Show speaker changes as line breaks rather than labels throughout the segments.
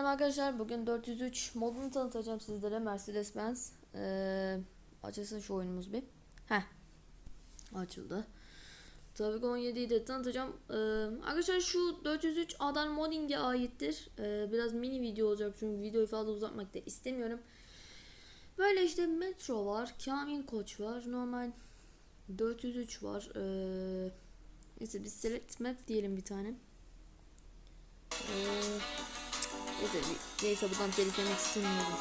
arkadaşlar. Bugün 403 modunu tanıtacağım sizlere. Mercedes-Benz. Ee, açılsın şu oyunumuz bir. Heh. Açıldı. Tabii ki 17'yi de tanıtacağım. Ee, arkadaşlar şu 403 Adal Modding'e aittir. Ee, biraz mini video olacak çünkü videoyu fazla uzatmak da istemiyorum. Böyle işte Metro var. Kamil Koç var. Normal 403 var. Ee, neyse biz Select Map diyelim bir tane. Ee, Neyse, neyse buradan telif istemiyorum.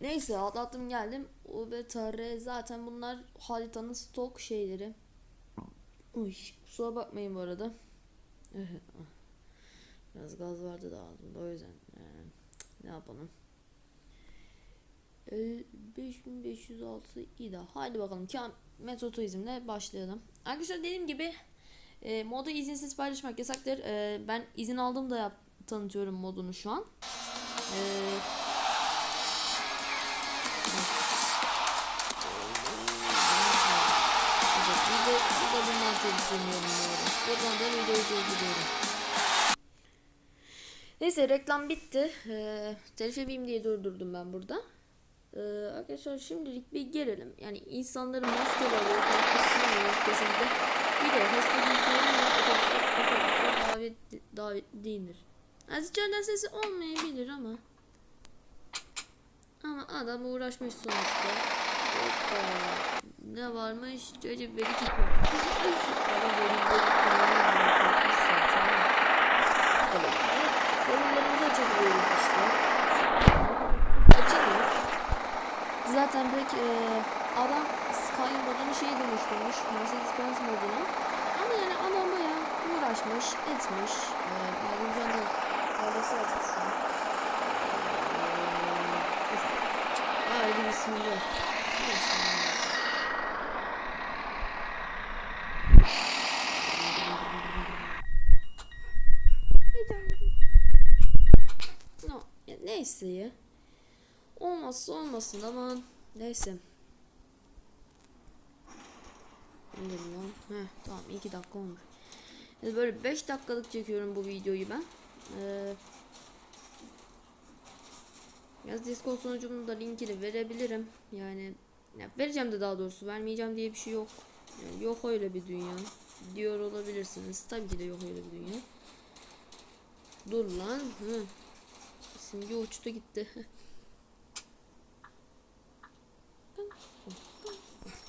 Neyse atlattım geldim. UBTR zaten bunlar haritanın stok şeyleri. Uy, kusura bakmayın bu arada. Biraz gaz vardı da ağzımda o yüzden. ee, ne yapalım. Ee, 5506 İda. Haydi bakalım. Kam Metro Turizm'le başlayalım. Arkadaşlar dediğim gibi e, modu izinsiz paylaşmak yasaktır. E, ben izin aldım da yap, tanıtıyorum modunu şu an. E, Evet, bir de bundan temizleniyorum bu da videoyu durduruyorum. Neyse reklam bitti. Ee, telif edeyim diye durdurdum ben burada. Ee, arkadaşlar şimdilik bir gelelim. Yani insanların maske alıyoruz, maskesini alıyoruz kesinlikle. Bir de hasta davet, davet değildir. Az içeriden sesi olmayabilir ama. Ama adam uğraşmış sonuçta. Hoppa. Ne varmış? Açabiliyoruz işte. Açılmıyor. Zaten pek e, adam Sky modunu şeye dönüştürmüş. Mercedes-Benz moduna. Ama yani adam bayağı uğraşmış, etmiş. E, Alıncan da ailesi artık şu an. Eee, Haydi bismillah. No, neyse ya. Olmazsa olmasın ama neyse. Nedir lan? Heh, tamam 2 dakika olmuş. Böyle 5 dakikalık çekiyorum bu videoyu ben. Ee, Yaz Discord sunucumun da linkini verebilirim. Yani ya vereceğim de daha doğrusu vermeyeceğim diye bir şey yok. Yani yok öyle bir dünya. Diyor olabilirsiniz. Tabii ki de yok öyle bir dünya. Dur lan. Hı. Simge uçtu gitti.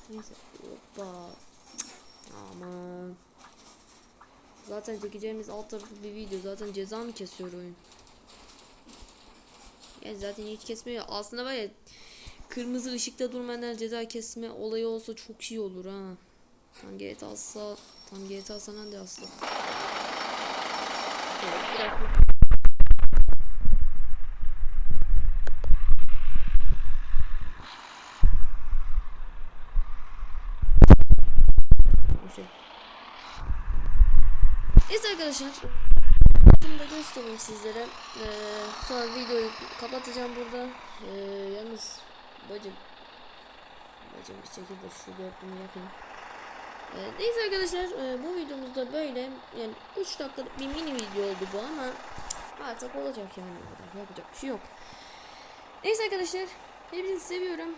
Neyse. Hoppa. Aman. Zaten çekeceğimiz alt tarafı bir video. Zaten ceza mı kesiyor oyun? Yani zaten hiç kesmiyor. Aslında var kırmızı ışıkta durmadan ceza kesme olayı olsa çok iyi olur ha. Tam GTA alsa, tam GTA San Andreas asla. Evet, biraz Neyse. Neyse arkadaşlar. Bunu da göstereyim sizlere. Ee, sonra videoyu kapatacağım burada. Ee, yalnız bacım bacım bir şekilde şu dörtlüğümü yapayım. Ee, neyse arkadaşlar e, bu videomuzda böyle yani 3 dakikalık bir mini video oldu bu ama artık olacak yani yapacak bir şey yok. Neyse arkadaşlar hepinizi seviyorum.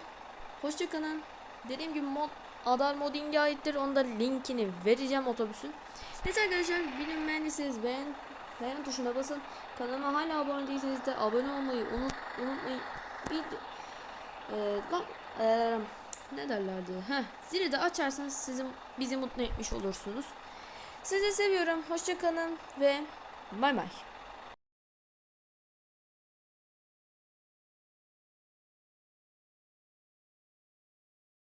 Hoşçakalın. Dediğim gibi mod Adal Modding'e aittir. Onda linkini vereceğim otobüsün. Neyse arkadaşlar bilinmeyenlisiniz beğen beğen tuşuna basın. Kanalıma hala abone değilseniz de abone olmayı unut, unutmayın. Bir e, lan, e, ne derlerdi? Heh, zili de açarsanız sizi, bizi mutlu etmiş olursunuz. Sizi seviyorum. Hoşçakalın ve bay bay.